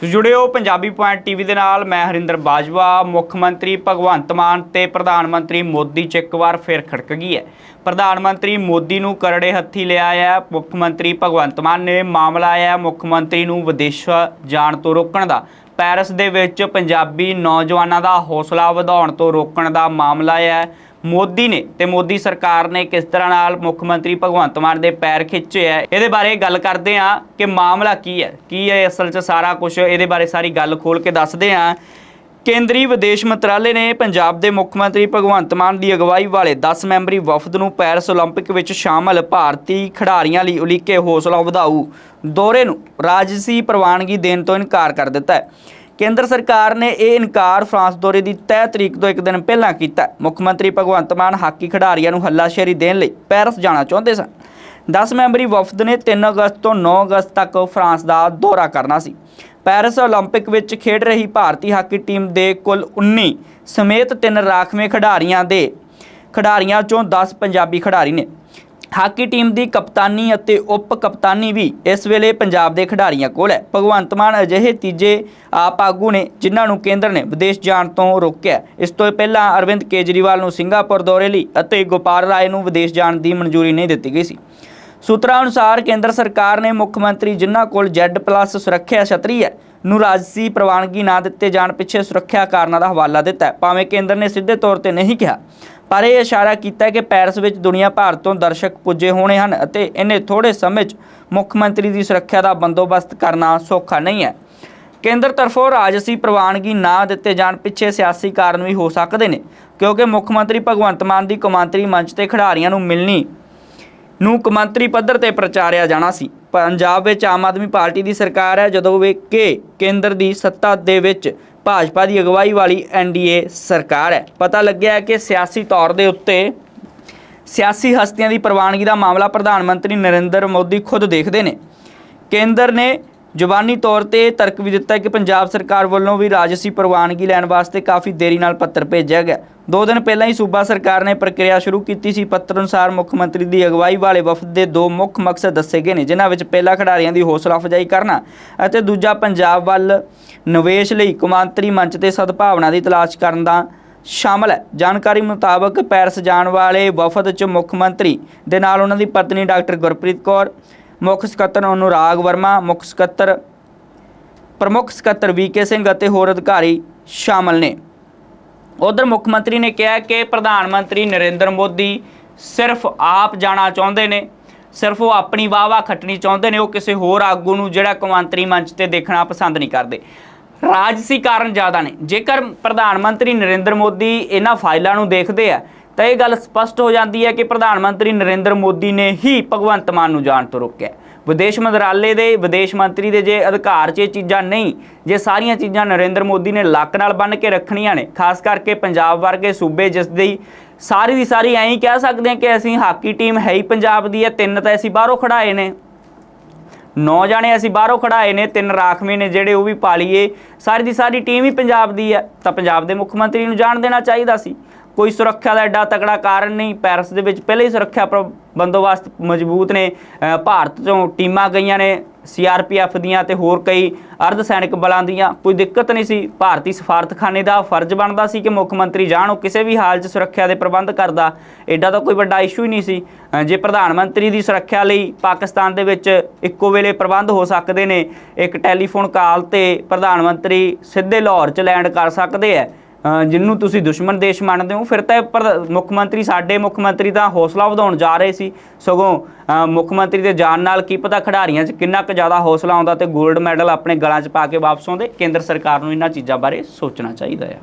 ਸੋ ਜੁੜਿਓ Punjabi point TV ਦੇ ਨਾਲ, ਮੈਂ ਹਰਿੰਦਰ ਬਾਜਵਾ, ਮੁੱਖ ਮੰਤਰੀ ਭਗਵੰਤ ਮਾਨ ਤੇ ਪ੍ਰਧਾਨ ਮੰਤਰੀ ਮੋਦੀ, ਚ ਇੱਕ ਵਾਰ ਫਿਰ ਖੜਕ ਗਈ ਹੈ। ਪ੍ਰਧਾਨ ਮੰਤਰੀ ਮੋਦੀ ਨੂੰ ਕਰੜੇ ਹੱਥੀ ਲਿਆ ਹੈ, ਮੁੱਖ ਮੰਤਰੀ ਭਗਵੰਤ ਮਾਨ ਨੇ ਮਾਮਲਾ ਆਇਆ ਮੁੱਖ ਮੰਤਰੀ ਨੂੰ ਵਿਦੇਸ਼ ਜਾਣ ਤੋਂ ਰੋਕਣ ਦਾ। ਪੈਰਿਸ ਦੇ ਵਿੱਚ ਪੰਜਾਬੀ ਨੌਜਵਾਨਾਂ ਦਾ ਹੌਸਲਾ ਵਧਾਉਣ ਤੋਂ ਰੋਕਣ ਦਾ ਮਾਮਲਾ ਹੈ। ਮੋਦੀ ਨੇ ਤੇ ਮੋਦੀ ਸਰਕਾਰ ਨੇ ਕਿਸ ਤਰ੍ਹਾਂ ਨਾਲ ਮੁੱਖ ਮੰਤਰੀ ਭਗਵੰਤ ਮਾਨ ਦੇ ਪੈਰ ਖਿੱਚੇ ਹੈ, ਇਹਦੇ ਬਾਰੇ ਗੱਲ ਕਰਦੇ ਹਾਂ ਕਿ ਮਾਮਲਾ ਕੀ ਹੈ ਕੀ ਹੈ ਅਸਲ 'ਚ ਸਾਰਾ ਕੁਝ ਇਹਦੇ ਬਾਰੇ ਸਾਰੀ ਗੱਲ ਖੋਲ ਕੇ ਦੱਸਦੇ ਹਾਂ। ਕੇਂਦਰੀ ਵਿਦੇਸ਼ ਮੰਤਰਾਲੇ ਨੇ ਪੰਜਾਬ ਦੇ ਮੁੱਖ ਮੰਤਰੀ ਭਗਵੰਤ ਮਾਨ ਦੀ ਅਗਵਾਈ ਵਾਲੇ 10 ਮੈਂਬਰੀ ਵਫਦ ਨੂੰ ਪੈਰਿਸ 올림픽 ਵਿੱਚ ਸ਼ਾਮਲ ਭਾਰਤੀ ਖਿਡਾਰੀਆਂ ਲਈ ਉਲੀਕੇ ਹੌਸਲਾ ਵਧਾਊ ਦੌਰੇ ਨੂੰ ਰਾਜਸੀ ਪ੍ਰਵਾਨਗੀ ਦੇਣ ਤੋਂ ਇਨਕਾਰ ਕਰ ਦਿੱਤਾ ਹੈ ਕੇਂਦਰ ਸਰਕਾਰ ਨੇ ਇਹ ਇਨਕਾਰ ਫਰਾਂਸ ਦੌਰੇ ਦੀ ਤੈਅ ਤਰੀਕ ਤੋਂ ਇੱਕ ਦਿਨ ਪਹਿਲਾਂ ਕੀਤਾ ਹੈ। ਮੁੱਖ ਮੰਤਰੀ ਭਗਵੰਤ ਮਾਨ ਹਾਕੀ ਖਿਡਾਰੀਆਂ ਨੂੰ ਹੱਲਾਸ਼ੇਰੀ ਦੇਣ ਲਈ ਪੈਰਿਸ ਜਾਣਾ ਚਾਹੁੰਦੇ ਸਨ 10 ਮੈਂਬਰੀ ਵਫਦ ਨੇ 3 ਅਗਸਤ ਤੋਂ 9 ਅਗਸਤ ਤੱਕ ਫਰਾਂਸ ਦਾ ਦੌਰਾ ਕਰਨਾ ਸੀ ਪੈਰਿਸ 올림픽 ਵਿੱਚ ਖੇਡ ਰਹੀ ਭਾਰਤੀ ਹਾਕੀ ਟੀਮ ਦੇ ਕੁੱਲ 19 ਸਮੇਤ ਤਿੰਨ ਰਾਖਵੇਂ ਖਿਡਾਰੀਆਂ ਦੇ ਖਿਡਾਰੀਆਂ ਚੋਂ 10 ਪੰਜਾਬੀ ਖਿਡਾਰੀ ਨੇ ਹਾਕੀ ਟੀਮ ਦੀ ਕਪਤਾਨੀ ਅਤੇ ਉਪ ਕਪਤਾਨੀ ਵੀ ਇਸ ਵੇਲੇ ਪੰਜਾਬ ਦੇ ਖਿਡਾਰੀਆਂ ਕੋਲ ਹੈ ਭਗਵੰਤ ਮਾਨ ਅਜਿਹੇ ਤੀਜੇ ਆਪ ਆਗੂ ਨੇ ਜਿਨ੍ਹਾਂ ਨੂੰ ਕੇਂਦਰ ਨੇ ਵਿਦੇਸ਼ ਜਾਣ ਤੋਂ ਰੋਕਿਆ ਹੈ। ਇਸ ਤੋਂ ਪਹਿਲਾਂ ਅਰਵਿੰਦ ਕੇਜਰੀਵਾਲ ਨੂੰ ਸਿੰਗਾਪੁਰ ਦੌਰੇ ਲਈ ਅਤੇ ਗੋਪਾਲ ਰਾਏ ਨੂੰ ਵਿਦੇਸ਼ ਜਾਣ ਦੀ ਮਨਜ਼ੂਰੀ ਨਹੀਂ ਦਿੱਤੀ ਗਈ ਸੀ ਸੂਤਰਾਂ ਅਨੁਸਾਰ ਕੇਂਦਰ ਸਰਕਾਰ ਨੇ ਮੁੱਖ ਮੰਤਰੀ ਜਿਨ੍ਹਾਂ ਕੋਲ Z+ ਸੁਰੱਖਿਆ ਛਤਰੀ ਹੈ, ਨੂੰ ਰਾਜਸੀ ਪ੍ਰਵਾਨਗੀ ਨਾ ਦਿੱਤੇ ਜਾਣ ਪਿੱਛੇ ਸੁਰੱਖਿਆ ਕਾਰਨਾਂ ਦਾ ਹਵਾਲਾ ਦਿੱਤਾ ਭਾਵੇਂ ਕੇਂਦਰ ਨੇ ਸਿੱਧੇ ਤੌਰ ਤੇ ਨਹੀਂ ਕਿਹਾ, ਪਰ ਇਹ ਇਸ਼ਾਰਾ ਕੀਤਾ ਕਿ ਪੈਰਿਸ ਵਿੱਚ ਦੁਨੀਆ ਭਰ ਤੋਂ ਦਰਸ਼ਕ ਪੁੱਜੇ ਹੋਣੇ ਹਨ ਅਤੇ ਇਹਨੇ ਥੋੜੇ ਸਮੇਂ 'ਚ ਮੁੱਖ ਮੰਤਰੀ ਦੀ ਸੁਰੱਖਿਆ ਦਾ ਬੰਦੋਬਸਤ ਕਰਨਾ ਸੌਖਾ ਨਹੀਂ ਹੈ। ਕੇਂਦਰ ਤਰਫੋਂ ਰਾਜਸੀ ਪ੍ਰਵਾਨਗੀ ਨਾ ਦਿੱਤੇ ਜਾਣ ਪਿੱਛੇ ਸਿਆਸੀ ਕਾਰਨ ਵੀ ਹੋ ਸਕਦੇ ਨੇ, ਕਿਉਂਕਿ ਮੁੱਖ ਮੰਤਰੀ ਭਗਵੰਤ ਮਾਨ ਦੀ ਕੌਮਾਂਤਰੀ ਮੰਚ ਤੇ ਖਿਡਾਰੀਆਂ ਨੂੰ ਮਿਲਣੀ ਨੂੰ ਕੌਮਾਂਤਰੀ ਪੱਧਰ ਤੇ ਪ੍ਰਚਾਰਿਆ ਜਾਣਾ ਸੀ। ਪੰਜਾਬ ਵਿੱਚ ਆਮ ਆਦਮੀ ਪਾਰਟੀ ਦੀ ਸਰਕਾਰ ਹੈ, ਜਦੋਂ ਵੇ ਕਿ ਕੇਂਦਰ ਦੀ ਸੱਤਾ ਦੇ ਵਿੱਚ ਭਾਜਪਾ ਦੀ ਅਗਵਾਈ ਵਾਲੀ ਐਨਡੀਏ ਸਰਕਾਰ ਹੈ। ਪਤਾ ਲੱਗਿਆ ਹੈ ਕਿ ਸਿਆਸੀ ਤੌਰ ਦੇ ਉੱਤੇ ਸਿਆਸੀ ਹਸਤੀਆਂ ਦੀ ਪ੍ਰਵਾਨਗੀ ਦਾ ਮਾਮਲਾ ਪ੍ਰਧਾਨ ਮੰਤਰੀ ਨਰਿੰਦਰ ਮੋਦੀ ਖੁਦ ਦੇਖਦੇ ਨੇ। ਕੇਂਦਰ ਨੇ ਜ਼ੁਬਾਨੀ ਤੌਰ ਤੇ ਤਰਕ ਵੀ ਦਿੱਤਾ ਕਿ ਪੰਜਾਬ ਸਰਕਾਰ ਵੱਲੋਂ ਵੀ ਰਾਜਸੀ ਪ੍ਰਵਾਨਗੀ ਲੈਣ ਵਾਸਤੇ ਕਾਫੀ ਦੇਰੀ ਨਾਲ ਪੱਤਰ ਭੇਜਿਆ ਗਿਆ। ਦੋ ਦਿਨ ਪਹਿਲਾਂ ਹੀ ਸੂਬਾ ਸਰਕਾਰ ਨੇ ਪ੍ਰਕਿਰਿਆ ਸ਼ੁਰੂ ਕੀਤੀ ਸੀ। ਪੱਤਰ ਅਨੁਸਾਰ ਮੁੱਖ ਮੰਤਰੀ ਦੀ ਅਗਵਾਈ ਵਾਲੇ ਵਫਦ ਦੇ ਦੋ ਮੁੱਖ ਮਕਸਦ ਦੱਸੇ ਗਏ ਨੇ, ਜਿਨ੍ਹਾਂ ਵਿੱਚ ਪਹਿਲਾ ਖਿਡਾਰੀਆਂ ਦੀ ਹੌਸਲਾ ਅਫਜ਼ਾਈ ਕਰਨਾ ਅਤੇ ਦੂਜਾ ਪੰਜਾਬ ਵੱਲ ਨਿਵੇਸ਼ ਲਈ ਕੌਮਾਂਤਰੀ ਮੰਚ ਤੇ ਸਦਭਾਵਨਾ ਦੀ ਤਲਾਸ਼ ਕਰਨ ਦਾ ਸ਼ਾਮਲ ਹੈ। ਜਾਣਕਾਰੀ ਮੁਤਾਬਕ ਪੈਰਿਸ ਜਾਣ ਵਾਲੇ ਵਫਦ 'ਚ ਮੁੱਖ ਮੰਤਰੀ ਦੇ ਨਾਲ ਉਹਨਾਂ ਦੀ ਪਤਨੀ ਡਾਕਟਰ ਗੁਰਪ੍ਰੀਤ ਕੌਰ ਮੁੱਖ ਸਕੱਤਰ ਅਨੁਰਾਗ ਵਰਮਾ, ਮੁੱਖ ਸਕੱਤਰ, ਪ੍ਰਮੁੱਖ ਸਕੱਤਰ ਵੀਕੇ ਸਿੰਘ ਅਤੇ ਹੋਰ ਅਧਿਕਾਰੀ ਸ਼ਾਮਲ ਨੇ। ਉਧਰ ਮੁੱਖ ਮੰਤਰੀ ਨੇ ਕਿਹਾ ਕਿ ਪ੍ਰਧਾਨ ਮੰਤਰੀ ਨਰਿੰਦਰ ਮੋਦੀ ਸਿਰਫ ਆਪ ਜਾਣਾ ਚਾਹੁੰਦੇ ਨੇ, ਸਿਰਫ ਉਹ ਆਪਣੀ ਵਾਹ-ਵਾਹ ਖੱਟਣੀ ਚਾਹੁੰਦੇ ਨੇ, ਉਹ ਕਿਸੇ ਹੋਰ ਆਗੂ ਨੂੰ ਜਿਹੜਾ ਕੌਮਾਂਤਰੀ ਮੰਚ ਤੇ ਦੇਖਣਾ ਪਸੰਦ ਨਹੀਂ ਕਰਦੇ। ਰਾਜਸੀ ਕਾਰਨ ਜ਼ਿਆਦਾ ਨੇ। ਜੇਕਰ ਪ੍ਰਧਾਨ ਮੰਤਰੀ ਨਰਿੰਦਰ ਮੋਦੀ ਇਹਨਾਂ ਫਾਈਲਾਂ ਨੂੰ ਦੇਖਦੇ ਆ ਤਾਂ ਇਹ ਗੱਲ ਸਪਸ਼ਟ ਹੋ ਜਾਂਦੀ ਹੈ ਕਿ ਪ੍ਰਧਾਨ ਮੰਤਰੀ ਨਰਿੰਦਰ ਮੋਦੀ ਨੇ ਹੀ ਭਗਵੰਤ ਮਾਨ ਨੂੰ ਜਾਣ ਤੋਂ ਰੋਕਿਆ ਵਿਦੇਸ਼ ਮੰਤਰਾਲੇ ਦੇ, ਵਿਦੇਸ਼ ਮੰਤਰੀ ਦੇ ਜੇ ਅਧਿਕਾਰ 'ਚ ਇਹ ਚੀਜ਼ਾਂ ਨਹੀਂ, ਜੇ ਸਾਰੀਆਂ ਚੀਜ਼ਾਂ ਨਰਿੰਦਰ ਮੋਦੀ ਨੇ ਲੱਕ ਨਾਲ ਬੰਨ ਕੇ ਰੱਖਣੀਆਂ ਨੇ, ਖਾਸ ਕਰਕੇ ਪੰਜਾਬ ਵਰਗੇ ਸੂਬੇ ਜਿਸ ਦੀ ਸਾਰੀ ਦੀ ਸਾਰੀ ਐਂ ਹੀ ਕਹਿ ਸਕਦੇ ਹਾਂ ਕਿ ਅਸੀਂ ਹਾਕੀ ਟੀਮ ਹੈ ਹੀ ਪੰਜਾਬ ਦੀ ਹੈ, ਤਿੰਨ ਤਾਂ ਅਸੀਂ ਬਾਹਰੋਂ ਖੜਾਏ ਨੇ। ਨੌ ਜਾਣੇ ਅਸੀਂ ਬਾਹਰੋਂ ਖੜਾਏ ਨੇ, ਤਿੰਨ ਰਾਖਵੇਂ ਨੇ ਜਿਹੜੇ ਉਹ ਵੀ ਪਾਲੀਏ ਸਾਰੀ ਦੀ ਸਾਰੀ ਟੀਮ ਹੀ ਪੰਜਾਬ ਦੀ ਹੈ, ਤਾਂ ਪੰਜਾਬ ਦੇ ਮੁੱਖ ਮੰਤਰੀ ਨੂੰ ਜਾਣ ਦੇਣਾ ਚਾਹੀਦਾ ਸੀ। ਕੋਈ ਸੁਰੱਖਿਆ ਦਾ ਐਡਾ ਤਕੜਾ ਕਾਰਨ ਨਹੀਂ। ਪੈਰਿਸ ਦੇ ਵਿੱਚ ਪਹਿਲੇ ਹੀ ਸੁਰੱਖਿਆ ਪ੍ਰ- ਬੰਦੋਬਸਤ ਮਜ਼ਬੂਤ ਨੇ। ਭਾਰਤ ਤੋਂ ਟੀਮਾਂ ਗਈਆਂ ਨੇ ਸੀਆਰਪੀਐਫ ਦੀਆਂ ਤੇ ਹੋਰ ਕਈ ਅਰਧ ਸੈਨਿਕ ਬਲਾਂ ਦੀਆਂ। ਕੋਈ ਦਿੱਕਤ ਨਹੀਂ ਸੀ। ਭਾਰਤੀ ਸਫਾਰਤਖਾਨੇ ਦਾ ਫਰਜ਼ ਬਣਦਾ ਸੀ ਕਿ ਮੁੱਖ ਮੰਤਰੀ ਜਾਣ। ਉਹ ਕਿਸੇ ਵੀ ਹਾਲ 'ਚ ਸੁਰੱਖਿਆ ਦੇ ਪ੍ਰਬੰਧ ਕਰਦਾ। ਐਡਾ ਤਾਂ ਕੋਈ ਵੱਡਾ ਇਸ਼ੂ ਹੀ ਨਹੀਂ ਸੀ। ਜੇ ਪ੍ਰਧਾਨ ਮੰਤਰੀ ਦੀ ਸੁਰੱਖਿਆ ਲਈ ਪਾਕਿਸਤਾਨ ਦੇ ਵਿੱਚ ਇੱਕੋ ਵੇਲੇ ਪ੍ਰਬੰਧ ਹੋ ਸਕਦੇ ਨੇ, ਇੱਕ ਟੈਲੀਫੋਨ ਕਾਲ ਤੇ ਪ੍ਰਧਾਨ ਮੰਤਰੀ ਸਿੱਧੇ ਲਾਹੌਰ 'ਚ ਲੈਂਡ ਕਰ ਸਕਦੇ ਆ ਅ, ਜਿਹਨੂੰ ਤੁਸੀਂ ਦੁਸ਼ਮਣ ਦੇਸ਼ ਮੰਨਦੇ ਹੋ ਫਿਰ ਤਾਂ ਇਹ ਪ੍ਰਧ- ਮੁੱਖ ਮੰਤਰੀ ਸਾਡੇ ਮੁੱਖ ਮੰਤਰੀ ਤਾਂ ਹੌਸਲਾ ਵਧਾਉਣ ਜਾ ਰਹੇ ਸੀ। ਸਗੋਂ ਮੁੱਖ ਮੰਤਰੀ ਦੇ ਜਾਣ ਨਾਲ ਕੀ ਪਤਾ ਖਿਡਾਰੀਆਂ 'ਚ ਕਿੰਨਾ ਕੁ ਜ਼ਿਆਦਾ ਹੌਸਲਾ ਆਉਂਦਾ ਤੇ 골ਡ ਮੈਡਲ ਆਪਣੇ ਗਲਾਂ 'ਚ ਪਾ ਕੇ ਵਾਪਸ ਆਉਂਦੇ। ਕੇਂਦਰ ਸਰਕਾਰ ਨੂੰ ਇਹਨਾਂ ਚੀਜ਼ਾਂ ਬਾਰੇ ਸੋਚਣਾ ਚਾਹੀਦਾ ਹੈ